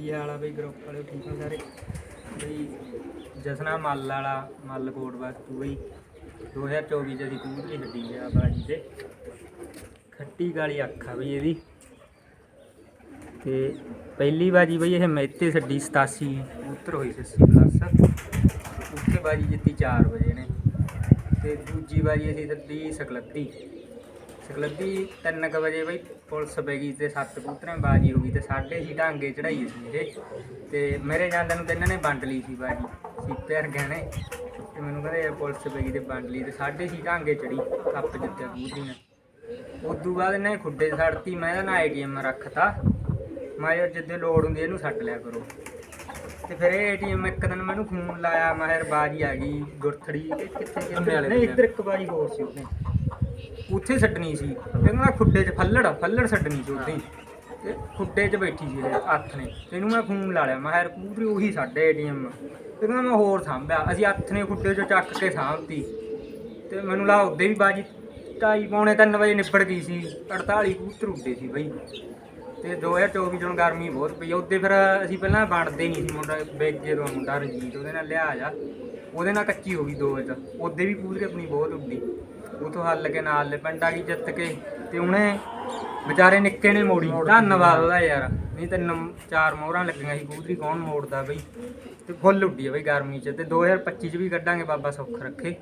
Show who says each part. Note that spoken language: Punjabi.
Speaker 1: ਕੀ ਹਾਲ ਆ ਬਈ ਗਰੁੱਪ ਵਾਲੇ? ਠੀਕ ਹੋ ਸਾਰੇ? ਬਈ ਜਸਨਾ ਮੱਲ ਵਾਲਾ, ਮੱਲ ਕੋਟ ਵਸਤੂ ਬਈ। 2024 ਚ ਦੀ ਕੂਦਰੀ ਛੱਡੀ ਆ ਬਾਜੀ ਤੇ। ਖੱਟੀ ਗਾਲੀ ਅੱਖ ਆ ਬਈ ਇਹਦੀ। ਤੇ ਪਹਿਲੀ ਬਾਜੀ ਬਈ ਇਹ ਮੈਤੇ ਛੱਡੀ 87 ਉੱਤਰ ਹੋਈ ਸੀ 80 ਪਲੱਸ ਉੱਥੇ ਬਾਜੀ ਜਿੱਤੀ 4 ਵਜੇ ਨੇ। ਤੇ ਦੂਜੀ ਵਾਰੀ ਅਸੀਂ ਸੱਦੀ ਸਕਲੱਤੀ। ਸਕਲੱਤੀ 3 ਵਜੇ ਬਈ ਪੁਲਿਸ ਪੈ ਗਈ ਤੇ ਸੱਤ ਕਬੂਤਰਾਂ ਦੀ ਬਾਜੀ ਹੋ ਗਈ ਤੇ ਸਾਡੇ ਹੀ ਢਾਂਗੇ ਚੜਾਈ ਸੀ ਇਹ। ਤੇ ਮੇਰੇ ਜਾਂਦਿਆਂ ਨੂੰ ਤੇ ਇਹਨਾਂ ਨੇ ਵੰਡ ਲਈ ਸੀ ਬਾਜੀ ਸੀਪੇ ਵਰਗਿਆਂ ਨੇ ਤੇ ਮੈਨੂੰ ਕਹਿੰਦੇ ਯਾਰ ਪੁਲਿਸ ਪੈ ਗਈ ਤੇ ਵੰਡ ਲਈ ਤੇ ਸਾਡੇ ਹੀ ਢਾਂਗੇ ਚੜੀ ਕੱਪ ਜਿੱਤਿਆ ਕਬੂਤਰੀ ਨੇ। ਉਦੋਂ ਬਾਅਦ ਇਹਨਾਂ ਨੇ ਖੁੱਡੇ ਛੱਡਤੀ ਮੈਂ ਇਹਦਾ ਨਾ ਏਟੀਐਮ ਰੱਖਤਾ। ਮੈਂ ਯਾਰ ਜਿੱਦੇ ਲੋੜ ਹੁੰਦੀ ਇਹਨੂੰ ਛੱਡ ਲਿਆ ਕਰੋ। ਤੇ ਫਿਰ ਇਹ ਏਟੀਐਮ ਇੱਕ ਦਿਨ ਮੈਨੂੰ ਫੋਨ ਲਾਇਆ ਮੈਂ ਯਾਰ ਬਾਜੀ ਆ ਗਈ ਗੁਰਥੜੀ ਇਹ ਕਿੱਥੇ? ਕਿੱਥੇ ਨਹੀਂ ਇੱਧਰ ਇੱਕ ਬਾਜੀ ਹੋਰ ਸੀ ਉੱਥੇ ਉੱਥੇ ਛੱਡਣੀ ਸੀ। ਕਹਿੰਦਾ ਖੁੱਡੇ 'ਚ ਫੱਲੜ ਫੱਲੜ ਛੱਡਣੀ ਸੀ ਉੱਥੇ ਹੀ। ਤੇ ਖੁੱਡੇ 'ਚ ਬੈਠੀ ਸੀ ਇਹ ਹੱਥ ਨੇ। ਇਹਨੂੰ ਮੈਂ ਫੋਨ ਲਾ ਲਿਆ। ਮੈਂ ਯਾਰ ਪੂਰੀ ਉਹੀ ਸਾਡੇ ਏਟੀਐਮ ਤੇ ਕਹਿੰਦਾ, ਮੈਂ ਹੋਰ ਸਾਂਭਿਆ। ਅਸੀਂ ਅੱਥ ਨੇ ਖੁੱਡੇ 'ਚੋਂ ਚੱਕ ਕੇ ਸਾਂਭਤੀ। ਤੇ ਮੈਨੂੰ ਲਾ ਉੱਦੇ ਵੀ ਬਾਜੀ। ਢਾਈ ਪੌਣੇ 3 ਵਜੇ ਨਿਬੜ ਗਈ ਸੀ। 48 ਕਬੂਤਰ ਉੱਡੇ ਸੀ ਬਈ। ਤੇ 2024 ਚੋਂ ਗਰਮੀ ਬਹੁਤ ਪਈ ਉਹਦੇ ਫਿਰ ਅਸੀਂ ਪਹਿਲਾਂ ਬਣਦੇ ਨਹੀਂ ਸੀ ਮੁੰਡਾ। ਬੇਗੇ ਤੋਂ ਮੁੰਡਾ ਰਣਜੀਤ, ਉਹਦੇ ਨਾਲ ਲਿਆ ਜਾ ਉਹਦੇ ਨਾਲ ਕੱਚੀ ਹੋ ਗਈ ਦੋ ਵਿੱਚ ਉਹਦੇ ਵੀ ਪੂਰੀ ਆਪਣੀ ਬਹੁਤ ਉੱਡੀ। ਉਥੋਂ ਹੱਲ ਕੇ ਨਾਲ ਲੈ ਪਿੰਡ ਆ ਗਈ ਜਿੱਤ ਕੇ ਤੇ ਉਹਨੇ ਵਿਚਾਰੇ ਨਿੱਕੇ ਨੇ ਮੋੜੀ। ਧੰਨਵਾਦ ਉਹਦਾ ਯਾਰ। ਨਹੀਂ ਤਿੰਨ ਚਾਰ ਮੋਹਰਾਂ ਲੱਗੀਆਂ ਸੀ, ਕਬੂਤਰੀ ਕੌਣ ਮੋੜਦਾ ਬਈ? ਤੇ ਫੁੱਲ ਉੱਡੀ ਆ ਬਈ ਗਰਮੀ ਚ। ਤੇ 2025 ਚ ਵੀ ਕੱਢਾਂਗੇ ਬਾਬਾ ਸੁੱਖ ਰੱਖੇ।